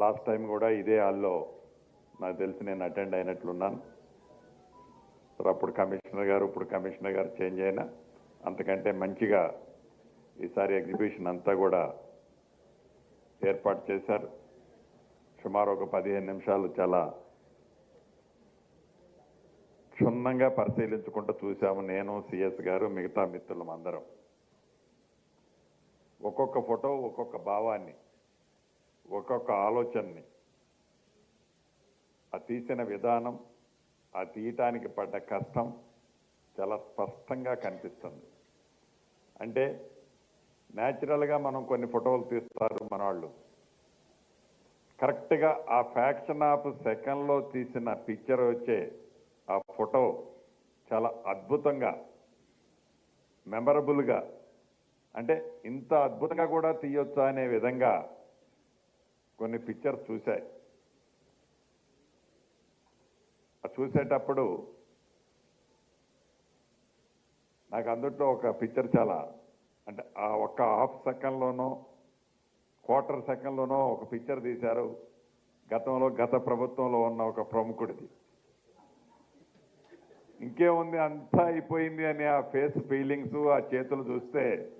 Last time కూడా ఇదే హాల్లో నాకు తెలిసి నేను అటెండ్ అయినట్లున్నాను. సో అప్పుడు కమిషనర్ గారు ఇప్పుడు కమిషనర్ గారు చేంజ్ అయినా అంతకంటే మంచిగా ఈసారి ఎగ్జిబిషన్ అంతా కూడా ఏర్పాటు చేశారు. సుమారు ఒక పదిహేను నిమిషాలు చాలా క్షుణ్ణంగా పరిశీలించుకుంటూ చూసాము నేను సిఎస్ గారు మిగతా మిత్రులం అందరం. ఒక్కొక్క ఫోటో ఒక్కొక్క భావాన్ని ఒక్కొక్క ఆలోచనని. ఆ తీసిన విధానం ఆ తీయటానికి పడ్డ కష్టం చాలా స్పష్టంగా కనిపిస్తుంది. అంటే న్యాచురల్గా మనం కొన్ని ఫోటోలు తీస్తారు మన వాళ్ళు కరెక్ట్గా ఆ ఫ్యాక్షన్ ఆఫ్ సెకండ్లో తీసిన పిక్చర్ వచ్చే ఆ ఫోటో చాలా అద్భుతంగా మెమరబుల్గా అంటే ఇంత అద్భుతంగా కూడా తీయొచ్చా అనే విధంగా కొన్ని పిక్చర్స్ చూశాయి. ఆ చూసేటప్పుడు నాకు అందుట్లో ఒక పిక్చర్ చాలా అంటే ఆ ఒక్క హాఫ్ సెకండ్లోనో క్వార్టర్ సెకండ్లోనో ఒక పిక్చర్ తీశారు. గతంలో గత ప్రభుత్వంలో ఉన్న ఒక ప్రముఖుడిది. ఇంకేముంది? అంతా అయిపోయింది అని ఆ ఫేస్ ఫీలింగ్స్ ఆ చేతులు చూస్తే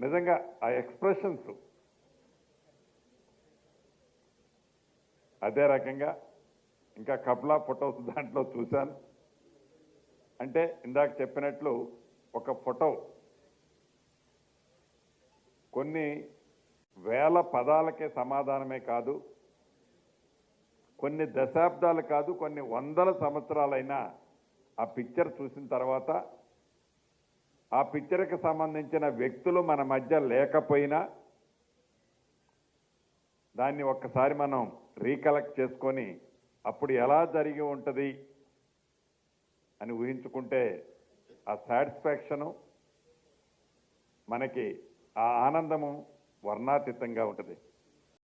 నిజంగా ఆ ఎక్స్ప్రెషన్స్ అదే రకంగా ఇంకా కప్లా ఫొటోస్ దాంట్లో చూశాను. అంటే ఇందాక చెప్పినట్లు ఒక ఫోటో కొన్ని వేల పదాలకే సమాధానమే కాదు కొన్ని దశాబ్దాలు కాదు కొన్ని వందల సంవత్సరాలైనా ఆ పిక్చర్ చూసిన తర్వాత ఆ పిక్చర్కి సంబంధించిన వ్యక్తులు మన మధ్య లేకపోయినా దాన్ని ఒక్కసారి మనం రీకలెక్ట్ చేసుకొని అప్పుడు ఎలా జరిగి ఉంటుంది అని ఊహించుకుంటే ఆ సాటిస్ఫాక్షను మనకి ఆ ఆనందము వర్ణాతీతంగా ఉంటుంది.